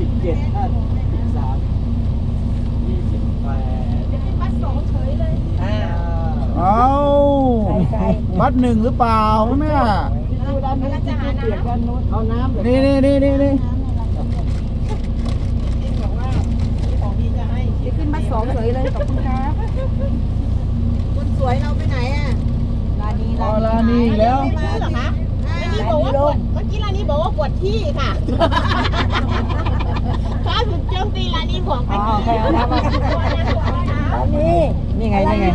สิบเจ็ดท่าสิบสามยี่สิบแปดจะเป็นบัสสองเฉยเลยอ่าเอาบัตรหนึ่งหรือเปล่าแม่ดูด้านนู้นที่เปียนด้านนู้นเอาน้ำนี่นี่นี่นี่นี่บอกว่าของดีจะให้จะขึ้นบัสสองเฉยเลยขอบคุณครับคนสวยเราไปไหนอะลานีอ๋อลานี่อีกแล้วไม่มาเหรอคะอันนี้บอกว่าปวดเมื่อกี้ร้านนี้บอกว่าปวดที่ค่ะ ข้าถึงโจมตีร้านนี้ห่วงไปอ๋อใครเอาน้ำมานี่นี่ไงนี่ไง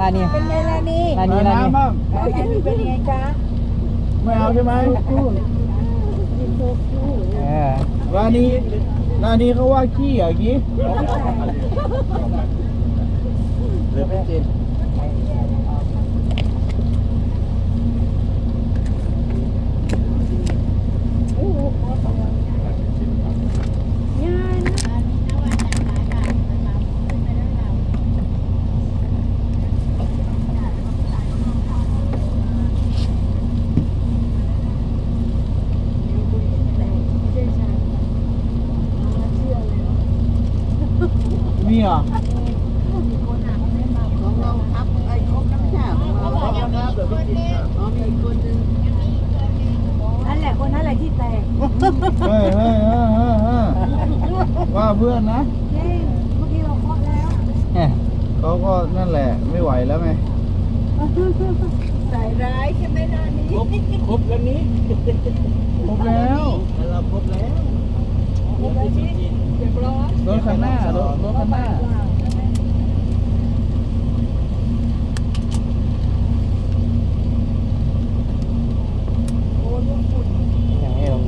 ลานนี้เป็นไงล่ะนี่ลานีเอาลานีน้ำบ้างอันนี้เป็นไงจ๊ะไม่เอาใช่ไหมเออร้านนี้ร้านนี้เขาว่าขี้เหรอกี้เหลือเป็นเจ็ดนี่เหรอ ของเราครับไอ้ครบน้ำชาของเรา พร้อมแล้วครับเหลือเป็นเจ็ดครับ อ๋อมีอีกคนนึง นั่นแหละคนนั้นแหละที่แตก เฮ้ยเฮ้ยเฮ้ยเฮ้ยเฮ้ยว่าเพื่อนนะ เย้เมื่อกี้เราเคาะแล้ว เขาก็นั่นแหละไม่ไหวแล้วไงใส่ร้ายใช่ไหมล่ะนี่ครบครบแล้วนี้ครบแล้วเราครบแล้วครบที่สุดที่เรียบร้อยรถคันหน้ารถรถคันหน้ายังไม่ลง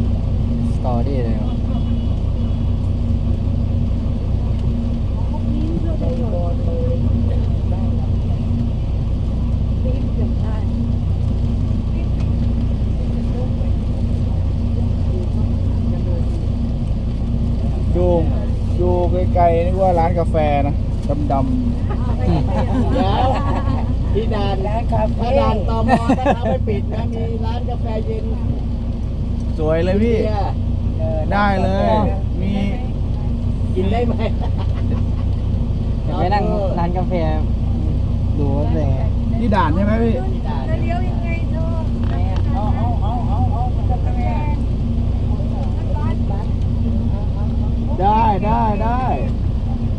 สตอรี่เลยวะพวกนี้เพื่อประโยชน์เลยได้แล้วปีนเกือบได้ ดูดูไกลๆ นึกว่าร้านกาแฟนะดำเดี๋ยวที่ด่านร้านคาถ้าเฟ่ด่านตมถ้าเขาไม่ปิดนะมีร้านกาแฟเย็นๆสวยเลยพี่เนี่ยได้เลย มีกินได้ไหมเดี๋ยวไปนั่งร้านกาแฟดูว่าเป็นไงที่ด่านใช่ไหมพี่ที่ด่านจะเลี้ยวยังไงเธอเอาเอาเอาเอาเอากาแฟได้ได้ได้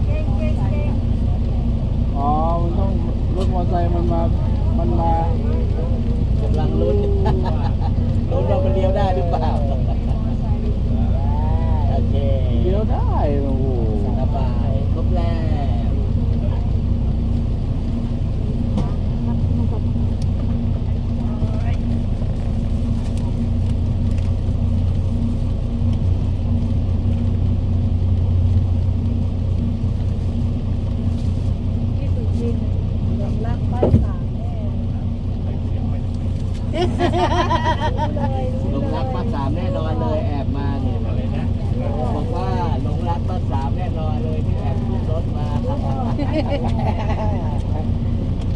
เก่งเก่งเก่ง อ๋อ มันต้องรถมอเตอร์ ไซค์มันมา มันมากำลังลุ้น ลุ้นว่ามันเลี้ยวได้หรือเปล่า โอเค เลี้ยวได้ โอ้โห สบาย ครบแล้ว ที่สุดจริงยอมรับป้ายสามแน่ หลงรักป้าสามแน่นอนเลยแอบมาเนี่ยบอกว่าหลงรักป้าสามแน่นอนเลยที่แอบขึ้นรถมา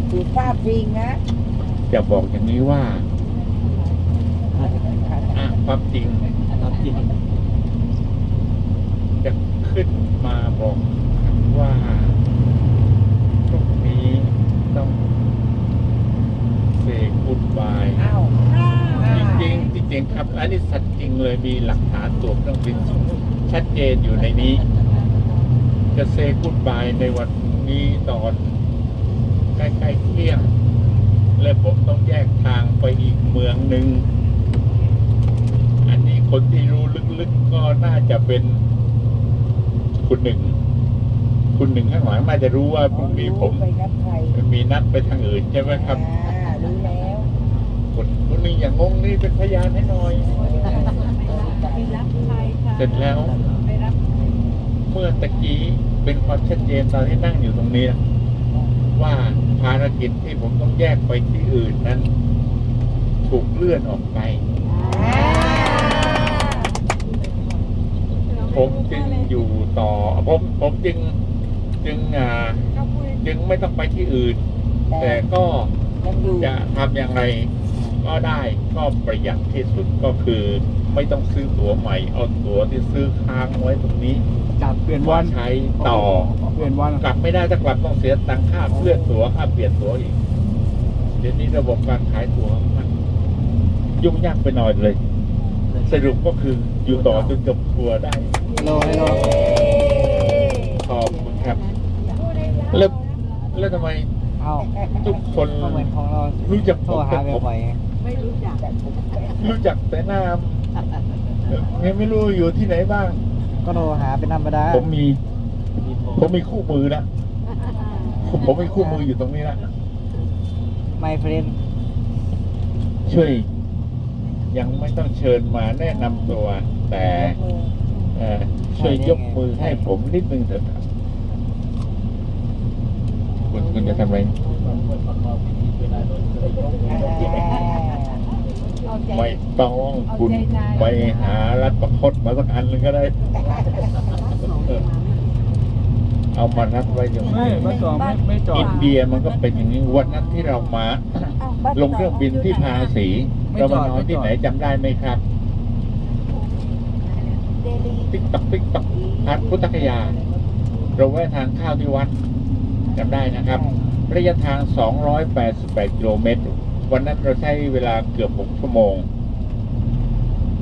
ถือภาพจริงนะ จะบอกอย่าง นี้ว่าอะความจริงครับจริงจะขึ้นมาบอกว่าพรุ่งนี้ต้องเสกกุดบายอ้าวจริงจริงครับอันนี้สัตว์จริงเลยมีหลักฐานตัวเครื่องบินชัดเจนอยู่ในนี้ จะเซกุดบายในวันนี้ตอนใกล้ๆเที่ยง และผมต้องแยกทางไปอีกเมืองหนึ่ง อันนี้คนที่รู้ลึกๆก็น่าจะเป็นคุณหนึ่ง คุณหนึ่งข้างหลังน่าจะรู้ว่าพรุ่งนี้ผม ไปกับใครมีนัดไปทางอื่นใช่ไหมครับ อ่ารู้แล้วคนคนหนึ่งอย่างงงนี่เป็นพยานให้หน่อย ไปรับใครค่ะเสร็จแล้ว ไปรับเมื่อตะกี้เป็นความชัดเจนตอนที่นั่งอยู่ตรงนี้นะว่า ภารกิจที่ผมต้องแยกไปที่อื่นนั้น ถูกเลื่อนออกไป ผมจึงอยู่ต่อ ผมผมจึงจึงอ่าจึงไม่ต้องไปที่อื่น แต่ก็จะทำอย่างไรก็ได้ก็ประหยัดที่สุดก็คือ ไม่ต้องซื้อตั๋วใหม่ เอาตั๋วที่ซื้อค้างไว้ตรงนี้จับเปลี่ยนมาวันใช้ต่อ เปลี่ยนวันกลับไม่ได้ถ้ากลับต้องเสียตังค่าเพื่อนตั๋วค่าเปลี่ยนตั๋วอีก เดี๋ยวนี้ระบบการขายตั๋วมันยุ่งยากไปหน่อยเลย สรุปก็คืออยู่ต่อจนจบทัวร์ได้โลให้โลขอบคุณครับ แล้วแล้วทำไมเอ้าทุกคนก็เหมือนของเรารู้จักโทผรมหาเป็นผมบ่อยๆไงไม่รู้จักรู้จักแต่หน้า ยังไม่รู้อยู่ที่ไหนบ้าง ก็โทรหาเป็นธรรมดาผมมี ผมมีคู่มือแล้วผมมีคู่มืออยู่ตรงนี้แล้วไมเฟรนช่วย ยังไม่ต้องเชิญมาแนะนำตัว แต่เอ่อช่วยยกมือให้ผมนิดนึงเถอะครับคุณคุณจะทำอะไรบาง ไหนเอาใจไม่ต้องคุณไปหารัดประคดมาสักอันหนึงก็ได้เออเอามานัดไว้อย่างไม่นี้บัสสองไม่ไม่จออิดนเดียมันก็เป็นอย่างนี้วันนั้นที่เรามา ลงเครื่องบินที่พาสีไม่เราจมาอดนอนไม่จอดที่ไหนจำได้ไหมครับเดลีติ๊กตักติ๊กตักพัดพุทธคยา เราแวะทานข้าวที่วัดจำได้นะครับ ระยะทาง 288 กิโลเมตร วันนั้นเราใช้เวลาเกือบ6ชั่วโมง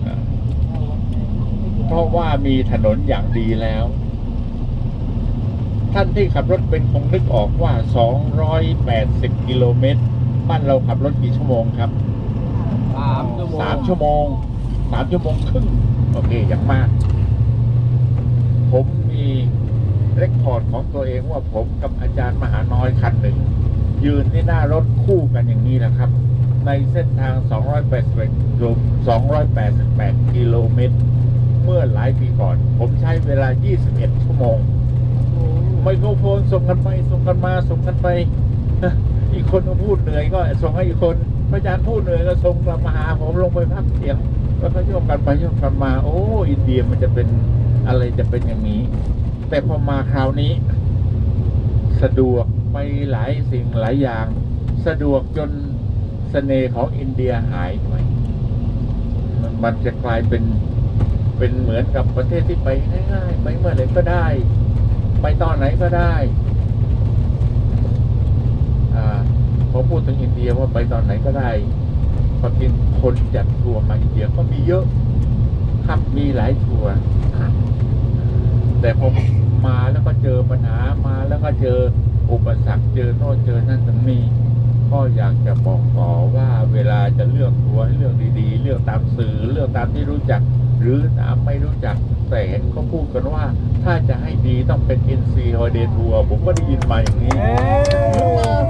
อ่าเพราะว่ามีถนนอย่างดีแล้ว ท่านที่ขับรถเป็นคงนึกออกว่า 280 กิโลเมตร บ้านเราขับรถกี่ชั่วโมงครับสามชั่วโมงสามชั่วโมงสามชั่วโมงครึ่ง โอเค อย่างมาก ผมมีเรคคอร์ดของตัวเองว่าผมกับอาจารย์มหาน้อยคันหนึ่ง ยืนที่หน้ารถคู่กันอย่างนี้นะครับ ในเส้นทาง 288กิโล288 กิโลเมตร เมื่อหลายปีก่อน ผมใช้เวลา 21 ชั่วโมง ไมโครโฟนส่งกันไป ส่งกันมา ส่งกันไป อีกคนก็พูดเหนื่อยก็ส่งให้อีกคนพระอาจารย์พูดเหนื่อยก็ส่งกลับมาหาผมลงไปพักเสียง แล้วก็โยกกันไปโยกกันมา โอ้ อินเดียมันจะเป็นอะไรจะเป็นอย่างนี้ แต่พอมาคราวนี้ สะดวก ไปหลายสิ่งหลายอย่าง สะดวกจนเสน่ห์ของอินเดียหายไปมันมันจะกลายเป็นเป็นเหมือนกับประเทศที่ไปง่ายๆไปเมื่อไหร่ก็ได้ ไปตอนไหนก็ได้อ่าพอพูดถึงอินเดียว่าไปตอนไหนก็ได้ความจริงคนจัดทัวร์มาอินเดียก็มีเยอะครับมีหลายทัวร์แต่พอมาแล้วก็เจอปัญหามาแล้วก็เจอ อุปสรรคเจอโน่นเจอนั่นตรงนี้ก็อยากจะบอกต่อว่าเวลาจะเลือกทัวร์ให้เลือกดีๆ เลือกตามสื่อเลือกตามที่รู้จัก หรือตามไม่รู้จักแต่เห็นเขาพูดกันว่า ถ้าจะให้ดีต้องเป็น NC Holiday Tour ผมก็ได้ยินมาอย่างนี้เอ๊ะ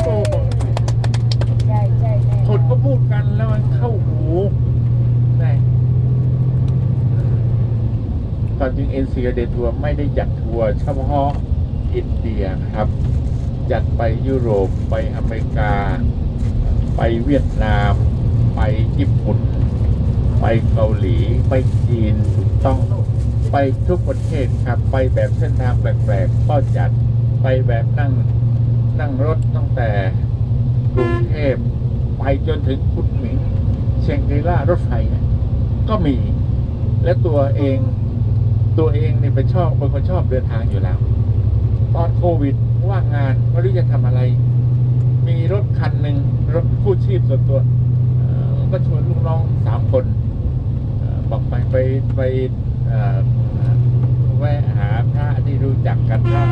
ใช่ใช่ใช่คนก็พูดกันแล้วมันเข้าหูแน่ความจริง NC Holiday Tour ไม่ได้จัดทัวร์เฉพาะอินเดียครับ จัดไปยุโรปไปอเมริกา ไปเวียดนาม ไปญี่ปุ่น ไปเกาหลี ไปจีนถูกต้องไปทุกประเทศครับ ไปแบบเส้นทางแปลกๆก็จัดไปแบบนั่งนั่งรถตั้งแต่กรุงเทพไปจนถึงคุดหมิง เชียงรีล่ารถไฟก็มี และตัวเองตัวเองเนี่ยเป็นชอบเป็นคนชอบเดินทางอยู่แล้ว ตอนโควิด ว่างงานไม่รู้จะทำอะไร มีรถคันหนึ่งรถคู่ชีพส่วนตัวก็ชวนลูกน้องสามคนอบอกไปไปไปเอ่อแวะหาพระที่รู้จักกันพระ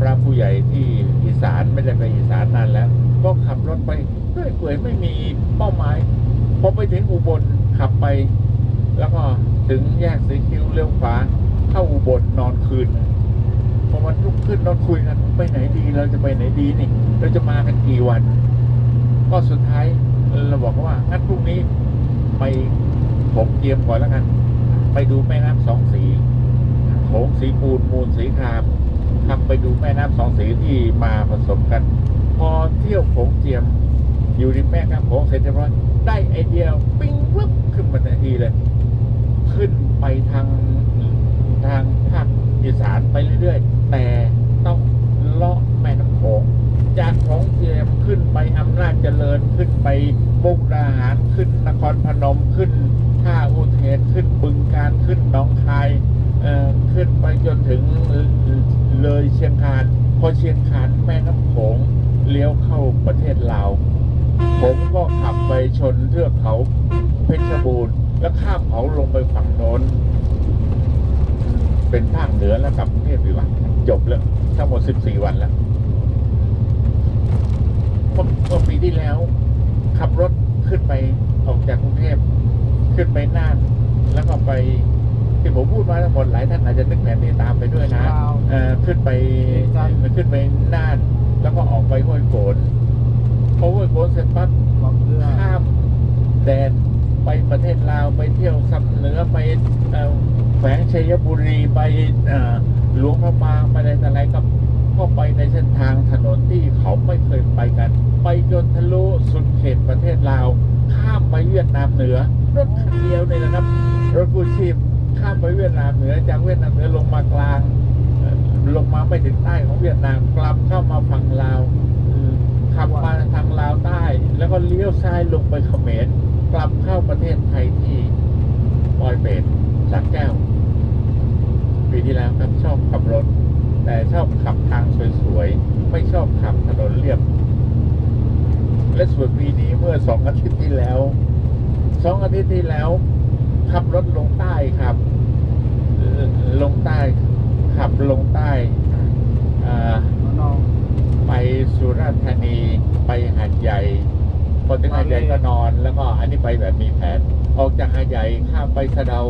พระผู้ใหญ่ที่อีสานไม่ได้ไปอีสานนานแล้ว ก็ขับรถไปเรื่อยเปื่อยไม่มีเป้าหมายพอไปถึงอุบลขับไป แล้วก็ถึงแยกสีคิ้วเลี้ยวขวาเข้าอุบลนอนคืน พอวันรุ่งขึ้นนอนคุยกันไปไหนดีเราจะไปไหนดีนี่เราจะมากันกี่วัน ก็สุดท้ายเราบอกว่างั้นพรุ่งนี้ไปผมเตรียมก่อนแล้วกัน ไปดูแม่น้ำสองสีโขงสีปูนมูลสีครามขับไปดูแม่น้ำสองสีที่มาผสมกัน พอเที่ยวโขงเจียม อยู่ริมแม่น้ำโขงเสร็จเรียบร้อยได้ไอเดียปิ้งวึบขึ้นมาทันทีเลย ขึ้นไปทางทางภาคอีสานไปเรื่อยๆ แต่ต้องเลาะแม่น้ำโขงจากของเจียมขึ้นไปอำนาจเจริญขึ้นไปมุกดาหารขึ้นนครพนมขึ้นท่าอุเทนขึ้นบึงกานขึ้นหน้องคายขึ้นไปจนถึงเลยเชียงคานพอเชียงคานแม่น้ำโขงเลี้ยวเข้าประเทศลาวผมก็ขับไปชนเทือกเขาเพชรบูรณ์แล้วข้ามเขาลงไปฝั่งโน้นเป็นภาคเหนือแล้วกลับกรุงเทพดีกว่า จบแล้ว ทั้งหมด 14 วันแล้วเมื่อเมื่อปีที่แล้ว ขับรถขึ้นไปออกจากกรุงเทพ ขึ้นไปน่าน แล้วก็ไปที่ผมพูดมาทั้งหมดหลายท่านอาจจะนึกแผนที่ตามไปด้วยนะว้าวเอ่อขึ้นไปขึ้นไปน่าน แล้วก็ออกไปห้วยโขนพอห้วยโขนเสร็จปั๊บบอกเรือข้ามแดนไปประเทศลาวไปเที่ยวซ้ำเหนือไปเอ่อแขวงชัยบุรีไปเอ่อ หลวงพระบางไปอะไรต่อะไรก็ก็ไปในเส้นทางถนนที่เขาไม่เคยไปกัน ไปจนทะลุสุดเขตประเทศลาว ข้ามไปเวียดนามเหนือรถคันเดียวเลยนะครับรถกู้ชีพข้ามไปเวียดนามเหนือจากเวียดนามเหนือลงมากลาง ลงมาไปถึงใต้ของเวียดนามกลับเข้ามาฝั่งลาวขับมาทางลาวใต้ แล้วก็เลี้ยวซ้ายลงไปเขมรกลับเข้าประเทศไทยที่ปอยเปตสักแก้ว ปีที่แล้วครับชอบขับรถ แต่ชอบขับทางสวยๆ ไม่ชอบขับถนนเรียบ และส่วนปีนี้เมื่อสองอาทิตย์ที่แล้วสองอาทิตย์ที่แล้ว ขับรถลงใต้ครับ ลงใต้ ขับลงใต้ไปสุราษฎร์ธานีไปหาดใหญ่พอถึงหาดใหญ่ก็นอน แล้วก็อันนี้ไปแบบมีแผน ออกจากหาดใหญ่ข้ามไปสะเดา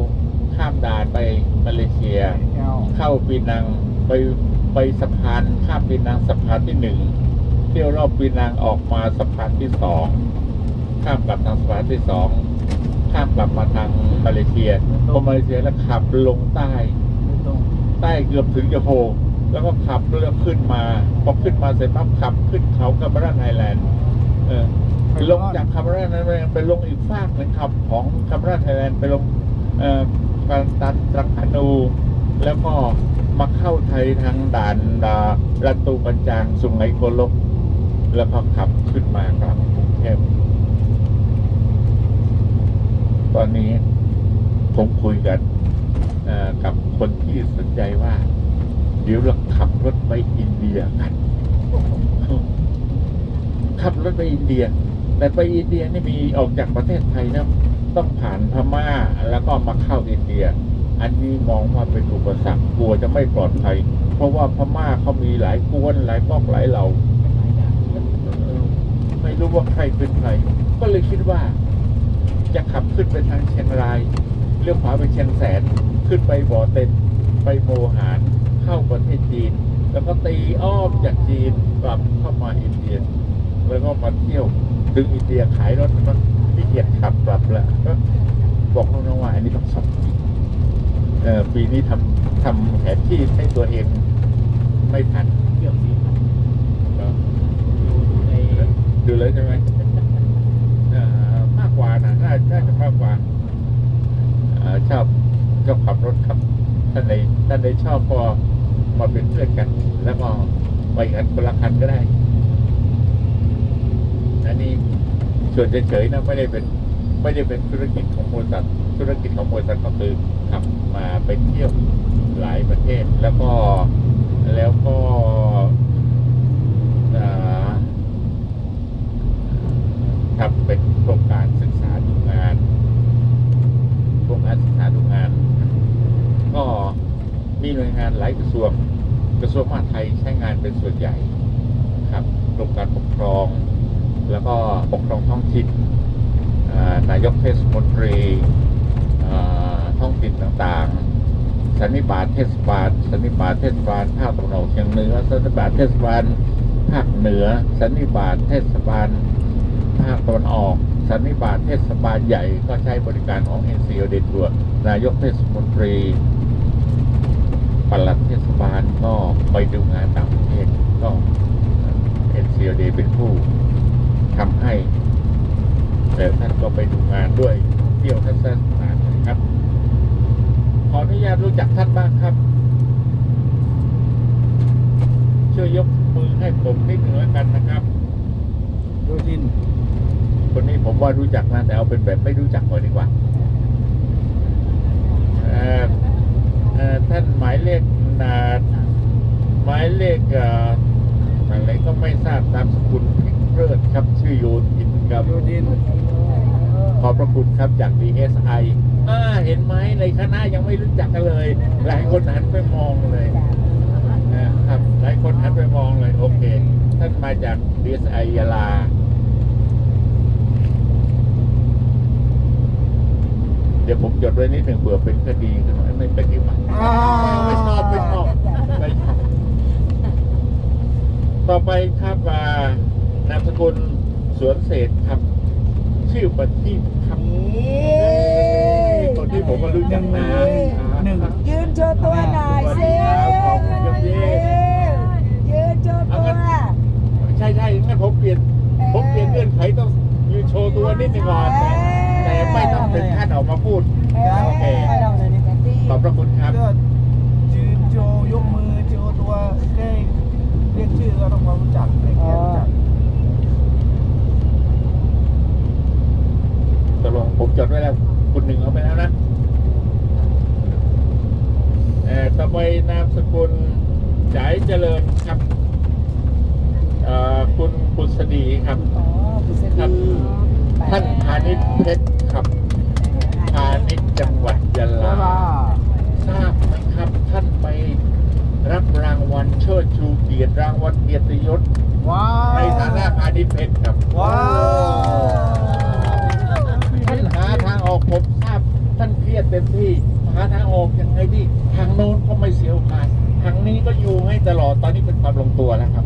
ข้ามด่านไปมาเลเซีย เข้าปีนังไปไปสะพานข้ามปีนังสะพานที่หนึ่งเที่ยวรอบปีนังออกมาสะพานที่สองข้ามกลับทางสะพานที่สองข้ามกลับมาทางมาเลเซียพอมาเลเซียแล้วขับลงใต้ใต้เกือบถึงจะโพแล้วก็ขับเรือขึ้นมาพอขึ้นมาเสร็จปั๊บขับขึ้นเขากัมราไอแลนด์เออลงจากคาราไอแลนด์ไปลงอีกฟากหนึ่งครับของคาราไอแลนด์ไปลงเออ การตันตรังคานู แล้วก็มาเข้าไทยทางด่านดาระตูปัญจางสุไหงโกลก แล้วก็ขับขึ้นมากลับกรุงเทพตอนนี้ผมคุยกันกับคนที่สนใจว่า เดี๋ยวเราขับรถไปอินเดียกัน ขับรถไปอินเดีย แต่ไปอินเดียนี่มีออกจากประเทศไทยนะ ต้องผ่านพม่าแล้วก็มาเข้าอินเดีย อันนี้มองว่าเป็นอุปสรรคกลัวจะไม่ปลอดภัย เพราะว่าพม่าเขามีหลายกวนหลายก๊อกหลายเหล่าไม่รู้ว่าใครเป็นใคร ก็เลยคิดว่า จะขับขึ้นไปทางเชียงรายเลี้ยวขวาไปเชียงแสนขึ้นไปบ่อเต็นไปโมหารเข้าประเทศจีน แล้วก็ตีอ้อมจากจีนกลับเข้ามาอินเดีย แล้วก็มาเที่ยวถึงอินเดียขายรถมันที่เกียจขับกลับแล้วก็บอกน้องๆว่าอันนี้ต้องสอบปีเอ่อ ปีนี้ทำทำแผนที่ให้ตัวเองไม่ทันเกือบสี่พันเนอะในดูเลยใช่ไหมเอ่อมากกว่านะน่าน่าจะมากกว่าเอ่อชอบชอบขับรถครับท่านใดท่านใดชอบก็มาเป็นเพื่อนกัน แล้วก็ไปกันคนละคันก็ได้อันนี้ส่วนเฉยๆนะไม่ได้เป็นไม่ได้เป็นธุรกิจของบริษัท ธุรกิจของบริษัทก็คือขับมาไปเที่ยวหลายประเทศ แล้วก็แล้วก็ทำเป็นโครงการศึกษาดูงานโครงการศึกษาดูงาน ก็มีหน่วยงานหลายกระทรวงกระทรวงมหาดไทยใช้งานเป็นส่วนใหญ่ครับกรมการปกครอง แล้วก็ปกครองท้องถิ่นานายกเทศมนตรี ท้องถิ่นต่างๆสันนิบาตเทศบาลสันนิบาตเทศบาลภาคตะวันออกเฉียงเหนือสันนิบาตเทศบาลภาคเหนือสันนิบาตเทศบาลภาคตะวันออกสันนิบาตเทศบาลใหญ่ก็ใช้บริการของ NCO เดทัวนายกเทศมนตรีปลัดเทศบาลก็ไปดูงานต่างประเทศก็ NCOD เป็นผู้ทำให้แต่ท่านก็ไปดูงานด้วยเที่ยวทัศนสถาน ออนุญาตรู้จักท่านบ้างครับ ช่วยยกมือให้ผมนิดหนึ่งแล้วกันนะครับโยทินคนนี้ผมว่ารู้จักนะแต่เอาเป็นแบบไม่รู้จักก่อนดีกว่าเอ่เอ่อเอ่อท่านหมายเลขอ่าหมายเลขเอ่ออะไรก็ไม่ทราบนามสกุลพิกเริดครับ ชื่อโยทินครับโยดินขอบพระคุณครับจาก DSI อ่าเห็นไหมในคณะยังไม่รู้จักกันเลย หลายคนหันไปมองเลยนะครับหลายคนหันไปมองเลยโอเคท่านมาจาก DSI ยาลาเดี๋ยวผมจดไว้นิดหนึ่งเผื่อเป็นคดีขึ้นมาไม่เป็นดีกว่าไม่ชอบไม่ชอบไม่ชอบต่อไปครับอ่านามสกุลสวนเศษครับ ชื่อประทีครับคน ที่ผมก็รู้จักนะหนึ่งยืนโชว์ตัวหน่อยสิขอบคุณครับพี่ยืนโชว์ตัวใช่ใช่งั้นผมเปลี่ยนผมเปลี่ยนเงื่อนไขต้องยืนโชว์ตัวนิดหนึงก่อนแต่แต่ไม่ต้องถึงขั้นออกมาพูดโอเคไม่ทำเลยนี่ขอบพระคุณครับก็ยืนโชว์ยกมือโชว์ตัวได้เรียกชื่อก็ต้องความรู้จักเรียกแค่รู้จักตกลงผมจดไว้แล้ว คุณหนึ่งเอาไปแล้วนะเอ่อต่อไปนามสกุลจ่ายเจริญครับเอ่อคุณปุษดีครับอ๋อบุษครับดีท่านพาณิชย์เพชรครับพาณิชย์จังหวัดยะแล้วลาล่ะทราบไหมครับท่านไปรับรางวัลเชิดชูเกียรติรางวัลเกียรติยศว้าวในฐานะพาณิชย์เพชรครับว้าว ผมทราบท่านเครียดเต็มที่หาทางออกยังไงดีทางโน้นก็ไม่เสียโอกาสทางนี้ก็อยู่ให้ตลอดตอนนี้เป็นความลงตัวแล้วครับ